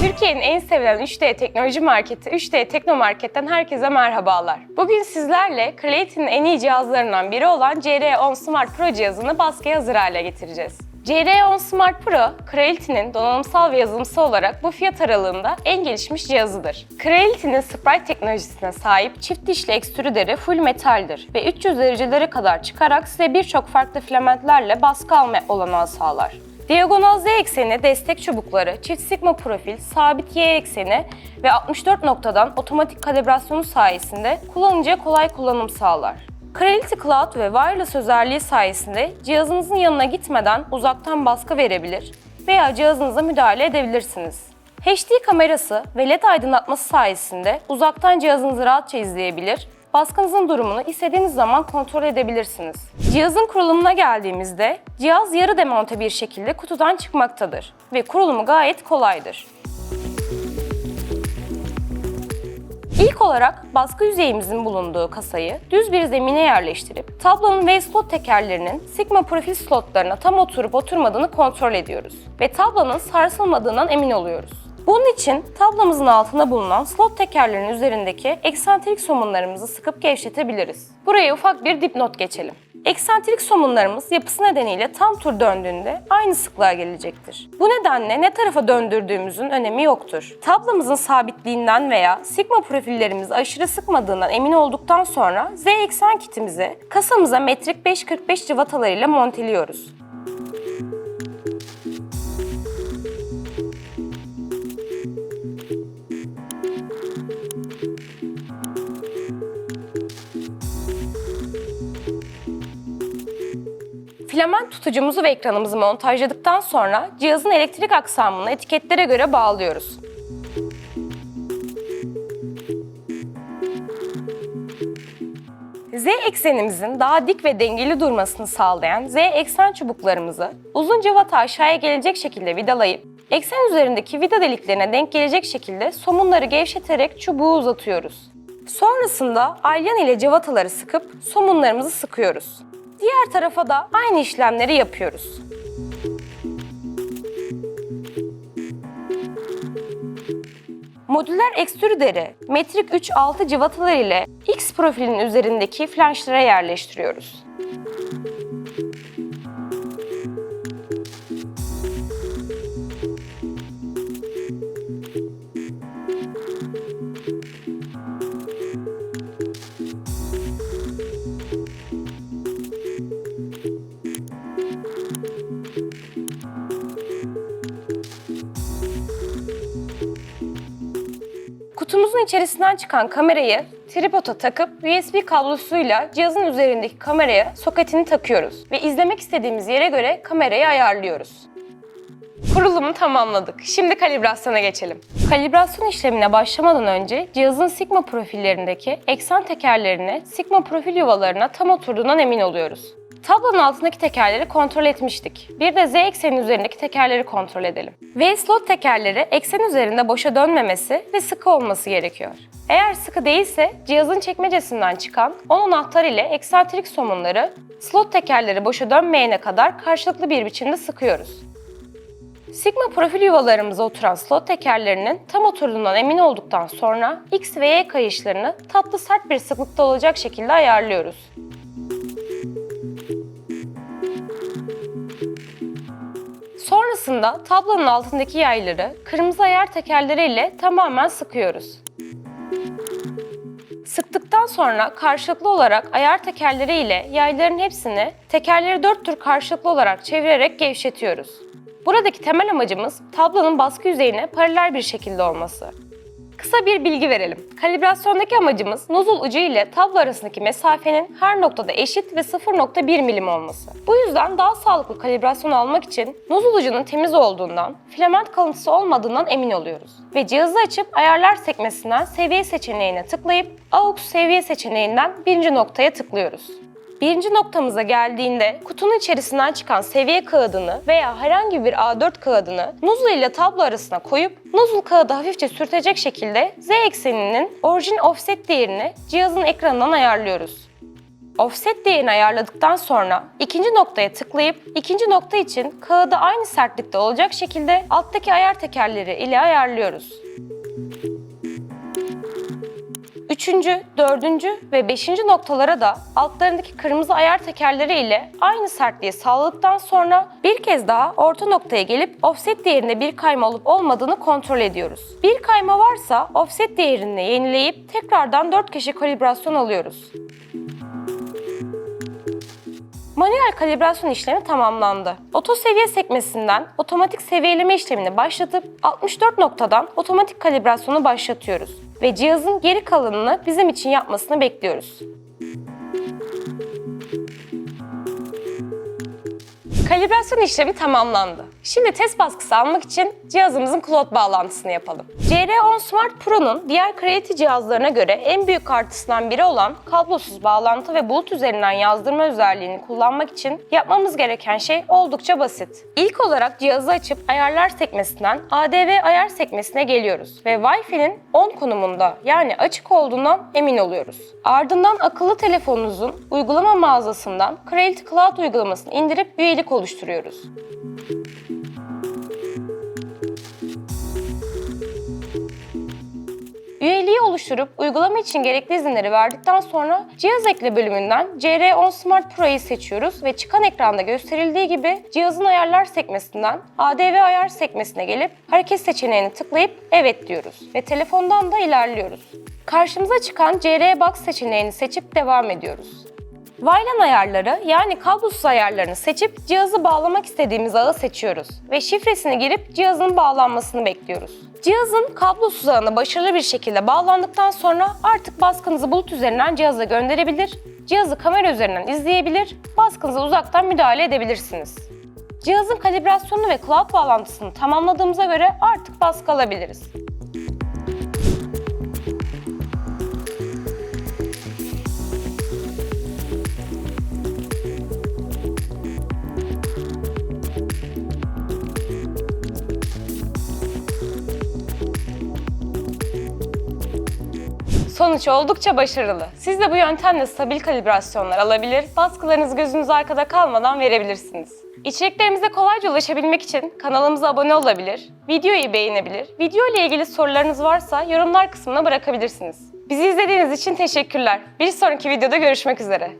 Türkiye'nin en sevilen 3D teknoloji marketi 3D Teknomarket'ten herkese merhabalar. Bugün sizlerle Creality'nin en iyi cihazlarından biri olan CR10 Smart Pro cihazını baskıya hazır hale getireceğiz. CR10 Smart Pro, Creality'nin donanımsal ve yazılımsal olarak bu fiyat aralığında en gelişmiş cihazıdır. Creality'nin Sprite teknolojisine sahip çift dişli ekstrüderi full metaldir ve 300 derecelere kadar çıkarak size birçok farklı filamentlerle baskı alma olanağı sağlar. Diagonal Z ekseni destek çubukları, çift sigma profil, sabit Y ekseni ve 64 noktadan otomatik kalibrasyonu sayesinde kullanıcıya kolay kullanım sağlar. Creality Cloud ve Wireless özelliği sayesinde cihazınızın yanına gitmeden uzaktan baskı verebilir veya cihazınıza müdahale edebilirsiniz. HD kamerası ve LED aydınlatması sayesinde uzaktan cihazınızı rahatça izleyebilir baskınızın durumunu istediğiniz zaman kontrol edebilirsiniz. Cihazın kurulumuna geldiğimizde cihaz yarı demonte bir şekilde kutudan çıkmaktadır ve kurulumu gayet kolaydır. İlk olarak baskı yüzeyimizin bulunduğu kasayı düz bir zemine yerleştirip tablonun V slot tekerlerinin Sigma profil slotlarına tam oturup oturmadığını kontrol ediyoruz ve tablonun sarsılmadığından emin oluyoruz. Bunun için tablamızın altında bulunan slot tekerlerin üzerindeki eksantrik somunlarımızı sıkıp gevşetebiliriz. Buraya ufak bir dipnot geçelim. Eksantrik somunlarımız yapısı nedeniyle tam tur döndüğünde aynı sıklığa gelecektir. Bu nedenle ne tarafa döndürdüğümüzün önemi yoktur. Tablamızın sabitliğinden veya sigma profillerimizi aşırı sıkmadığından emin olduktan sonra Z eksen kitimizi kasamıza metrik 5.45 cıvatalarıyla monteliyoruz. Filament tutucumuzu ve ekranımızı montajladıktan sonra cihazın elektrik aksamını etiketlere göre bağlıyoruz. Z eksenimizin daha dik ve dengeli durmasını sağlayan Z eksen çubuklarımızı uzun cıvata aşağıya gelecek şekilde vidalayıp eksen üzerindeki vida deliklerine denk gelecek şekilde somunları gevşeterek çubuğu uzatıyoruz. Sonrasında alyan ile cıvataları sıkıp somunlarımızı sıkıyoruz. Diğer tarafa da aynı işlemleri yapıyoruz. Modüler ekstrüderi metrik 3-6 cıvatalar ile X profilin üzerindeki flanşlara yerleştiriyoruz. Kutumuzun içerisinden çıkan kamerayı tripoda takıp USB kablosuyla cihazın üzerindeki kameraya soketini takıyoruz ve izlemek istediğimiz yere göre kamerayı ayarlıyoruz. Kurulumu tamamladık. Şimdi kalibrasyona geçelim. Kalibrasyon işlemine başlamadan önce cihazın Sigma profillerindeki eksen tekerlerini Sigma profil yuvalarına tam oturduğundan emin oluyoruz. Tablonun altındaki tekerleri kontrol etmiştik. Bir de Z eksenin üzerindeki tekerleri kontrol edelim. V slot tekerleri eksen üzerinde boşa dönmemesi ve sıkı olması gerekiyor. Eğer sıkı değilse cihazın çekmecesinden çıkan 10 anahtar ile eksantrik somunları slot tekerleri boşa dönmeyene kadar karşılıklı bir biçimde sıkıyoruz. Sigma profil yuvalarımıza oturan slot tekerlerinin tam oturduğundan emin olduktan sonra X ve Y kayışlarını tatlı sert bir sıklıkta olacak şekilde ayarlıyoruz. Sonrasında tablonun altındaki yayları kırmızı ayar tekerleriyle tamamen sıkıyoruz. Sıktıktan sonra karşılıklı olarak ayar tekerleri ile yayların hepsini tekerleri dört tur karşılıklı olarak çevirerek gevşetiyoruz. Buradaki temel amacımız tablonun baskı yüzeyine paralel bir şekilde olması. Kısa bir bilgi verelim. Kalibrasyondaki amacımız nozul ucu ile tablo arasındaki mesafenin her noktada eşit ve 0.1 milim olması. Bu yüzden daha sağlıklı kalibrasyon almak için nozul ucunun temiz olduğundan, filament kalıntısı olmadığından emin oluyoruz. Ve cihazı açıp ayarlar sekmesinden seviye seçeneğine tıklayıp AUX seviye seçeneğinden birinci noktaya tıklıyoruz. Birinci noktamıza geldiğinde kutunun içerisinden çıkan seviye kağıdını veya herhangi bir A4 kağıdını nuzul ile tablo arasına koyup nuzul kağıdı hafifçe sürtecek şekilde Z ekseninin orijin offset değerini cihazın ekranından ayarlıyoruz. Offset değerini ayarladıktan sonra ikinci noktaya tıklayıp ikinci nokta için kağıdı aynı sertlikte olacak şekilde alttaki ayar tekerleri ile ayarlıyoruz. Üçüncü, dördüncü ve beşinci noktalara da altlarındaki kırmızı ayar tekerleri ile aynı sertliği sağladıktan sonra bir kez daha orta noktaya gelip offset değerinde bir kayma olup olmadığını kontrol ediyoruz. Bir kayma varsa offset değerini yenileyip tekrardan 4 kişi kalibrasyon alıyoruz. Manuel kalibrasyon işlemi tamamlandı. Oto seviye sekmesinden otomatik seviyeleme işlemini başlatıp 64 noktadan otomatik kalibrasyonu başlatıyoruz ve cihazın geri kalanını bizim için yapmasını bekliyoruz. Kalibrasyon işlemi tamamlandı. Şimdi test baskısı almak için cihazımızın cloud bağlantısını yapalım. CR10 Smart Pro'nun diğer Creality cihazlarına göre en büyük artısından biri olan kablosuz bağlantı ve bulut üzerinden yazdırma özelliğini kullanmak için yapmamız gereken şey oldukça basit. İlk olarak cihazı açıp ayarlar sekmesinden ADV ayar sekmesine geliyoruz ve Wi-Fi'nin on konumunda yani açık olduğundan emin oluyoruz. Ardından akıllı telefonunuzun uygulama mağazasından Creality Cloud uygulamasını indirip üyelik oluşturuyoruz. Üyeliği oluşturup uygulama için gerekli izinleri verdikten sonra cihaz ekle bölümünden CR10 Smart Pro'yu seçiyoruz ve çıkan ekranda gösterildiği gibi cihazın ayarlar sekmesinden ADV ayar sekmesine gelip hareket seçeneğini tıklayıp evet diyoruz ve telefondan da ilerliyoruz. Karşımıza çıkan CR Box seçeneğini seçip devam ediyoruz. WLAN ayarları yani kablosuz ayarlarını seçip cihazı bağlamak istediğimiz ağı seçiyoruz ve şifresini girip cihazın bağlanmasını bekliyoruz. Cihazın kablosuz ağına başarılı bir şekilde bağlandıktan sonra artık baskınızı bulut üzerinden cihaza gönderebilir, cihazı kamera üzerinden izleyebilir, baskınıza uzaktan müdahale edebilirsiniz. Cihazın kalibrasyonu ve cloud bağlantısını tamamladığımıza göre artık baskı alabiliriz. Sonuç oldukça başarılı. Siz de bu yöntemle stabil kalibrasyonlar alabilir, baskılarınız gözünüz arkada kalmadan verebilirsiniz. İçeriklerimize kolayca ulaşabilmek için kanalımıza abone olabilir, videoyu beğenebilir, video ile ilgili sorularınız varsa yorumlar kısmına bırakabilirsiniz. Bizi izlediğiniz için teşekkürler. Bir sonraki videoda görüşmek üzere.